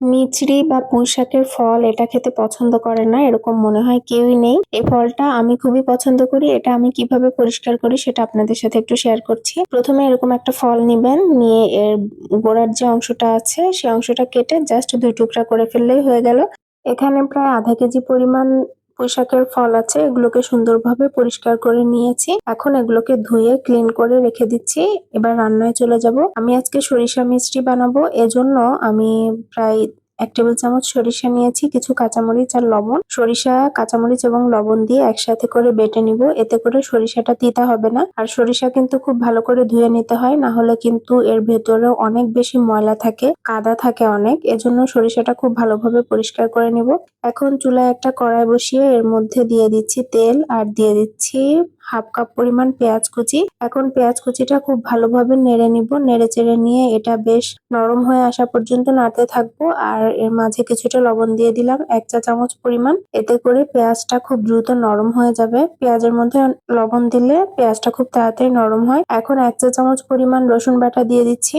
মিচড়ি বা পুঁইশাকের ফল এটা খেতে পছন্দ করে না, এরকম মনে হয় কেউই নেই। এই ফলটা আমি খুবই পছন্দ করি, এটা আমি কীভাবে পরিষ্কার করি সেটা আপনাদের সাথে একটু শেয়ার করছি। প্রথমে এরকম একটা ফল নিবেন, নিয়ে এর গোড়ার যে অংশটা আছে সেই অংশটা কেটে জাস্ট দুই টুকরা করে ফেললেই হয়ে গেল। এখানে প্রায় আধা কেজি পরিমাণ পুঁইশাকের ফল আছে, এগুলোকে সুন্দরভাবে পরিষ্কার করে নিয়েছি। এখন এগুলোকে ধুয়ে ক্লিন করে রেখে দিচ্ছি। এবার রান্নায় চলে যাব। আমি আজকে সরিষা মিষ্টি বানাবো, এজন্য আমি প্রায় এক টেবিল চামচ সরিষা নিয়েছি, কিছু কাঁচামরিচ আর লবণ। সরিষা, কাঁচামরিচ এবং লবণ দিয়ে একসাথে করে বেটে নিব। এতে করে সরিষাটা তিতা হবে না। আর সরিষা কিন্তু খুব ভালো করে ধুয়ে নিতে হয়, না হলে কিন্তু এর ভেতরে অনেক বেশি ময়লা থাকে, কাদা থাকে অনেক। এজন্য সরিষাটা খুব ভালোভাবে পরিষ্কার করে নিব। এখন চুলায় একটা কড়াই বসিয়ে এর মধ্যে দিয়ে দিচ্ছি তেল আর দিয়ে দিচ্ছি হাফ কাপ পরিমাণ পেঁয়াজ কুচি। এখন পেঁয়াজ কুচিটা খুব ভালোভাবে নেড়ে নিব। নেড়ে চেড়ে নিয়ে এটা বেশ নরম হয়ে আসা পর্যন্ত নাড়তে থাকব। আর এর মাঝে কিছুটা লবণ দিয়ে দিলাম, এক চা চামচ পরিমাণ। এতে করে পেঁয়াজটা খুব দ্রুত নরম হয়ে যাবে। পেঁয়াজের মধ্যে লবণ দিলে পেঁয়াজটা খুব তাড়াতাড়ি নরম হয়। এখন এক চা চামচ পরিমাণ রসুন বাটা দিয়ে দিচ্ছি।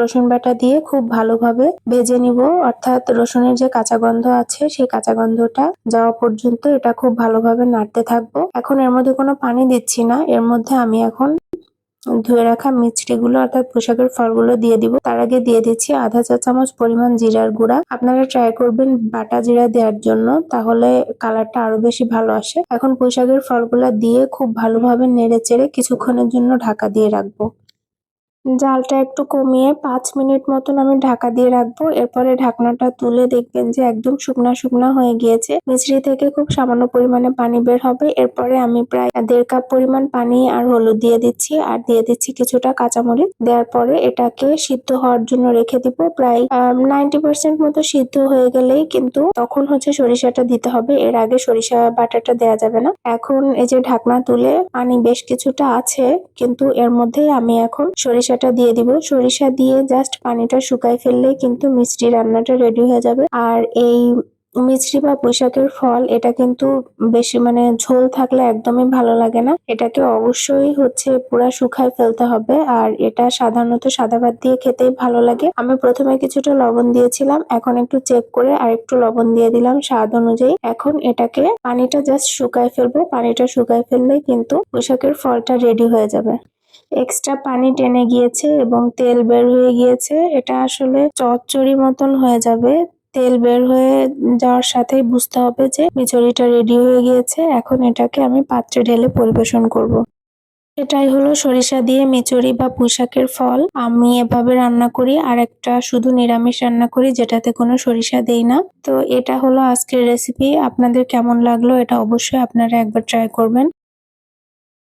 রসুন বাটা দিয়ে খুব ভালোভাবে ভেজে নিব। অর্থাৎ রসুনের যে কাঁচা গন্ধ আছে, সেই কাঁচা গন্ধটা যাওয়া পর্যন্ত এটা খুব ভালোভাবে নাড়তে থাকব। এখন এর মধ্যে কোনো পানি দিচ্ছি না। এর মধ্যে আমি এখন ধুয়ে রাখা মিষ্টিগুলো, অর্থাৎ পোশাকের ফলগুলো দিয়ে দিব। তার আগে দিয়ে দিচ্ছি আধা চা চামচ পরিমাণ জিরার গুঁড়া। আপনারা ট্রাই করবেন বাটা জিরা দেওয়ার জন্য, তাহলে কালারটা আরও বেশি ভালো আসে। এখন পোশাকের ফলগুলা দিয়ে খুব ভালোভাবে নেড়ে চেড়ে কিছুক্ষণের জন্য ঢাকা দিয়ে রাখব। জালটা একটু কমিয়ে পাঁচ মিনিট মতন আমি ঢাকা দিয়ে রাখব। এরপরে ঢাকনাটা তুলে দেখবেন যে একদম শুকনা শুকনা হয়ে গিয়েছে। মিশ্রি থেকে খুব সামান্য পরিমাণে পানি বের হবে। এরপরে আমি প্রায় দেড় কাপ পরিমাণ পানি আর হলুদ দিয়ে দিচ্ছি। আর দিয়ে দিচ্ছি কিছুটা কাঁচামরিচ। দেওয়ার পরে এটাকে সিদ্ধ হওয়ার জন্য রেখে দিব। প্রায় নাইনটি পার্সেন্ট মতো সিদ্ধ হয়ে গেলেই কিন্তু তখন হচ্ছে সরিষাটা দিতে হবে। এর আগে সরিষা বাটাটা দেওয়া যাবে না। এখন এই যে ঢাকনা তুলে পানি বেশ কিছুটা আছে। কিন্তু এর মধ্যে আমি এখন সরিষা সরিষাটা দিয়ে দিব। সরিষা দিয়ে জাস্ট পানিটা শুকাই ফেললে কিন্তু মিষ্টি রান্নাটা রেডি হয়ে যাবে। আর এই মিষ্টি বা বৈশাখের ফল, এটা কিন্তু বেশি মানে ঝোল থাকলে একদমই ভালো লাগে না। এটাকে অবশ্যই হচ্ছে পুরা শুকায় ফেলতে হবে। আর এটা সাধারণত সাদা ভাত দিয়ে খেতেই ভালো লাগে। আমি প্রথমে কিছুটা লবণ দিয়েছিলাম, এখন একটু চেক করে আর একটু লবণ দিয়ে দিলাম স্বাদ অনুযায়ী। এখন এটাকে পানিটা জাস্ট শুকায় ফেলব। পানিটা শুকায় ফেললে কিন্তু বৈশাখের ফলটা রেডি হয়ে যাবে। এক্সট্রা পানি টেনে গিয়েছে এবং তেল বের হয়ে গিয়েছে। এটা আসলে চচ্চড়ি মতন হয়ে যাবে। তেল বের হয়ে যাওয়ার সাথেই বুঝতে হবে যে মিচড়িটা রেডি হয়ে গিয়েছে। এখন এটাকে আমি পাত্রে ঢেলে পরিবেশন করব। এটাই হলো সরিষা দিয়ে মিচড়ি বা পুঁইশাকের ফল। আমি এভাবে রান্না করি, আর একটা শুধু নিরামিষ রান্না করি, যেটাতে কোনো সরিষা দেই না। তো এটা হলো আজকের রেসিপি আপনাদের কেমন লাগল, এটা অবশ্যই আপনারা একবার ট্রাই করবেন।